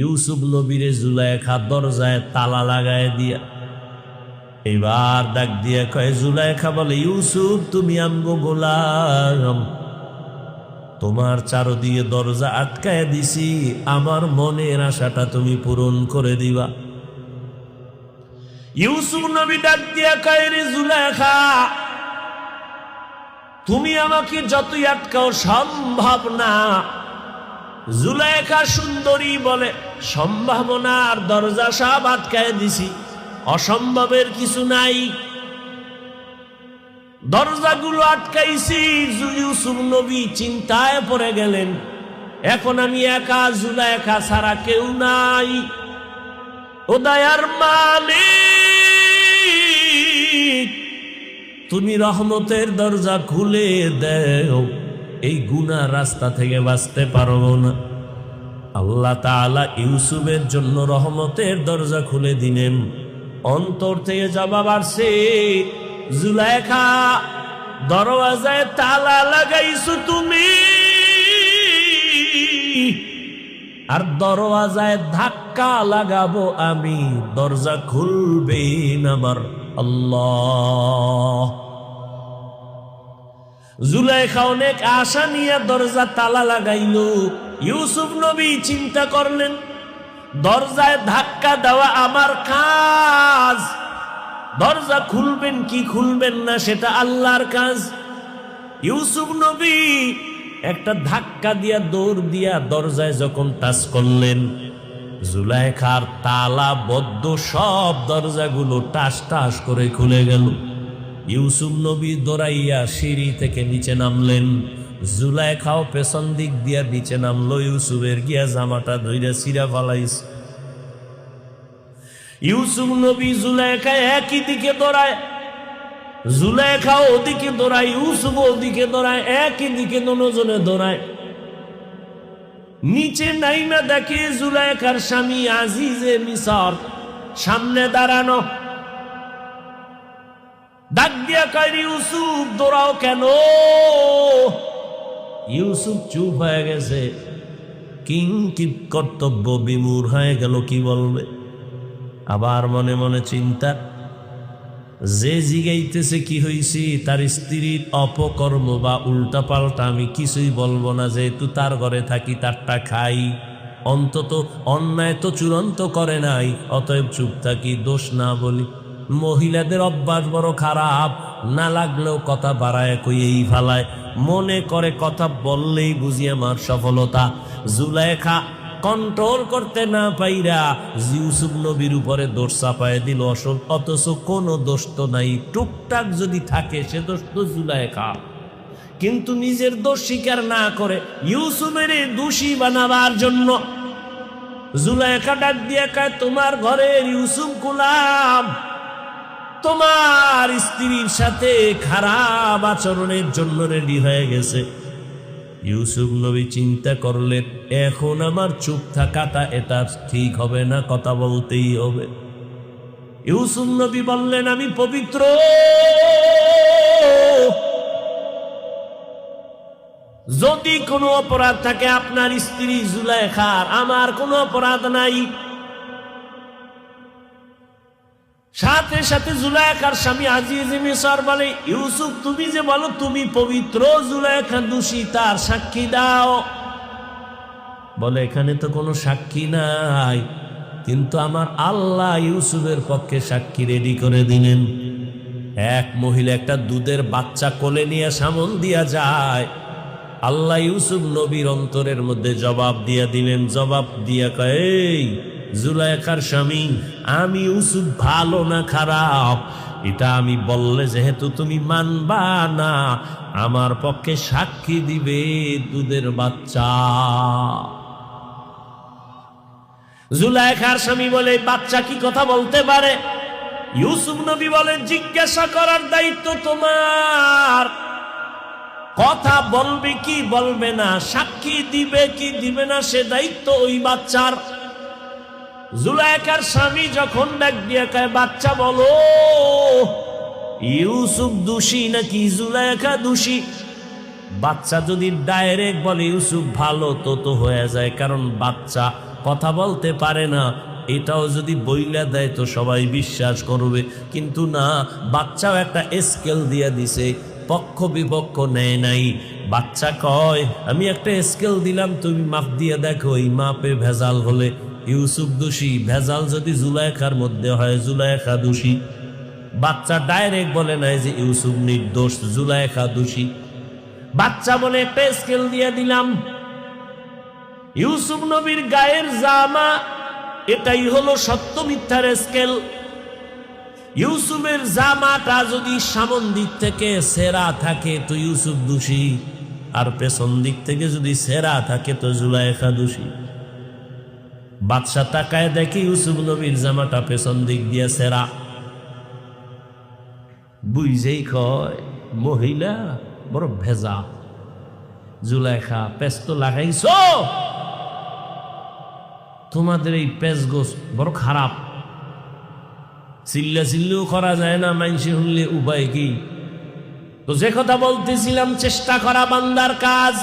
ইউসুফ নবীরে জুলাইখা দরজায় তালা লাগায় দিয়া। এবার ডাক দিয়ে কয়, জুলাইখা বলে, ইউসুফ, তুমি আমগো গোলাম। তোমার চারদিকে দরজা আটকায় দিছি, আমার মনের আশাটা তুমি পূরণ করে দিবা। ইউসুফ নবী ডাক দিয়া কয়, রে জুলাইখা, তুমি আমাকে যতই আটকাও, সম্ভব না। জুলাইখা সুন্দরী বলে সম্ভাবনার দরজা সব আটকায় দিছি। অসম্ভবের কিছু নাই। দরজাগুলো আটকাইছি ইউসুফ নবী চিন্তায় পড়ে গেলেন। এখন আমি একা, জুলাইখা ছাড়া কেউ নাই। ও দয়ার মালিক, তুমি রহমতের দরজা খুলে দেও। এই গুনা রাস্তা থেকে বাঁচতে পারব না। আল্লাহ তাআলা ইউসুফের জন্য রহমতের দরজা খুলে দিলেন। অন্তর থেকে জবাব আসছে জুলাইখা, দরওয়াজায় তালা লাগাইছো তুমি। আর দরওয়াজায় ধাক্কা লাগাবো আমি, দরজা খুলবেন আমার আল্লাহ। জুলাইখা অনেক আশা নিয়ে দরজা তালা লাগাইল। ইউসুফ নবী চিন্তা করলেন, দরজায় ধাক্কা দেওয়া আমার কাজ। দরজা খুলবেন কি খুলবেন না সেটা আল্লাহর কাজ। ইউসুফ নবী একটা ধাক্কা দিয়া দৌড় দিয়া দরজায় যখন টাচ করলেন, জুলাইখার তালা বদ্ধ সব দরজাগুলো টাস টাস করে খুলে গেল। ইউসুফ নবী দৌড়াইয়া সিঁড়ি থেকে নিচে নামলেন। জুলাই খাও পেছন দিক দিয়া নিচে নামলো, ইউসুফের গিয়া জামাটা ধইরা সিরা ফালাইস ইউসুফ নবী জুলাইখা একই দিকে দৌড়ায় জুলেখা ওদিকে দৌড়ায়, ইউসুফ ওদিকে দৌড়ায়, একই দিকে দুজনে দৌড়ায়। নিচে নাইমা দেখে জুলেখার স্বামী আজিজে মিসর, সামনে দাঁড়ানো। ডাক দিয়া কয়, ইউসুফ, দৌড়াও কেন? ইউসুফ চুপ হয়ে গেছে। কিংকিত কর্তব্য বিমূর হয়ে গেল, কি বলবে? আবার মনে মনে চিন্তা, যে জিগাইতেছে কি হইছি, তার স্ত্রীর অপকর্ম বা উল্টা পাল্টা আমি কিছুই বলব না, যেহেতু তার ঘরে থাকি, তারটা খাই। অন্তত অন্যায় তো চূড়ান্ত করে নাই, অতএব চুপ থাকি, দোষ না বলি। মহিলাদের অভ্যাস বড় খারাপ। না লাগলেও কথা বাড়ায়, কইয়েই ফালায়। মনে করে কথা বললেই বুঝি আমার সফলতা। জুলাইখা কন্ট্রোল করতে না পাইরা ইউসুফ নবীর উপরে দোষ চাপায় দিল অসল। অথচ কোনো দোষ তো নাই। টুকটাক যদি থাকে, সে দোষ তো জুলাইখা। কিন্তু নিজের দোষ স্বীকার না করে ইউসুফের দোষী বানাবার জন্য জুলাইখা ডাক দিয়ে কায়, তোমার ঘরের ইউসুফ গুলাম। তোমার স্ত্রীর সাথে খারাপ আচরণের জন্য রেডি হয়ে গেছে। ইউসুফ নবী চিন্তা করলেন, এখন আমার চুপ থাকাটা এটা ঠিক হবে না, কথা বলতেই হবে। ইউসুফ নবী বললেন, আমি পবিত্র। যদি কোনো অপরাধ থাকে, আপনার স্ত্রী জুলাইখার, আমার কোনো অপরাধ নাই। সাথে সাথে জুলাইখার স্বামী আজিজ মিসর বলে ইউসুফ তুমি যে বলো তুমি পবিত্র জুলাইখা দোষী তার সাক্ষী দাও। বলে এখানে তো কোনো সাক্ষী নাই কিন্তু আমার আল্লাহ ইউসুফের পক্ষে সাক্ষী রেডি করে দিলেন। এক মহিলা একটা দুধের বাচ্চা কোলে নিয়ে সামল দিয়া যায়। আল্লাহ ইউসুফ নবীর অন্তরের মধ্যে জবাব দিয়া দিলেন জবাব দিয়া কয় "এই, জুলাইখার স্বামী, আমি ইউসুফ ভালো না খারাপ? এটা আমি বললে যেহেতু তুমি মানবা না, আমার পক্ষে সাক্ষী দিবে দুধের বাচ্চা। জুলাইখার স্বামী বলে, বাচ্চা কি কথা বলতে পারে? ইউসুফ নবী বলে, জিজ্ঞাসা করার দায়িত্ব তোমার। কথা বলবে কি বলবে না, সাক্ষী দিবে কি দিবে না, সে দায়িত্ব ওই বাচ্চার। জুলাইকার স্বামী যখন ডাক দিয়ে কয়, বাচ্চা বলো, ইউসুফ দোষী নাকি জুলাইকা দোষী? বাচ্চা যদি ডাইরেক্ট বলে, ইউসুফ ভালো তো তো হয়ে যায়, কারণ বাচ্চা কথা বলতে পারে না। এটাও যদি বইলা দেয় তো সবাই বিশ্বাস করবে। কিন্তু না, বাচ্চাও একটা স্কেল দিয়ে দিছে, পক্ষ বিপক্ষ নেয় নাই। বাচ্চা কয়, আমি একটা স্কেল দিলাম, তুমি মাপ দিয়ে দেখো, এই মাপে ভেজাল হলে ইউসুফ দোষী, ভেজাল যদি জুলাইখার মধ্যে হয়, জুলাইখা দোষী। বাচ্চা ডাইরেক্ট বলে নাই যে ইউসুফ নির্দোষ, জুলাইখা দোষী। বাচ্চা বলে একটা স্কেল দিয়ে দিলাম। ইউসুফ নবীর গায়ের জামা, এটাই হলো সত্য মিথ্যার স্কেল ইউসুফের জামাটা যদি সামন দিক থেকে সেরা থাকে, তো ইউসুফ দোষী। আর পেছন দিক থেকে যদি সেরা থাকে, তো জুলাইখা দোষী। বাদশা তাকায় দেখি ইউসুফ নবীর জামাটা পেছন দিক দিয়ে সেরা। বুঝেই কয়, মহিলা বড় ভেজা। জুলাইখা পেস তো লাগাইছ? তোমাদের এই পেস গোস বড় খারাপ। চিল্লা চিল্লিও করা যায় না, মাইনসি শুনলে উপায় কি? তো যে কথা বলতেছিলাম, চেষ্টা করা বান্দার কাজ।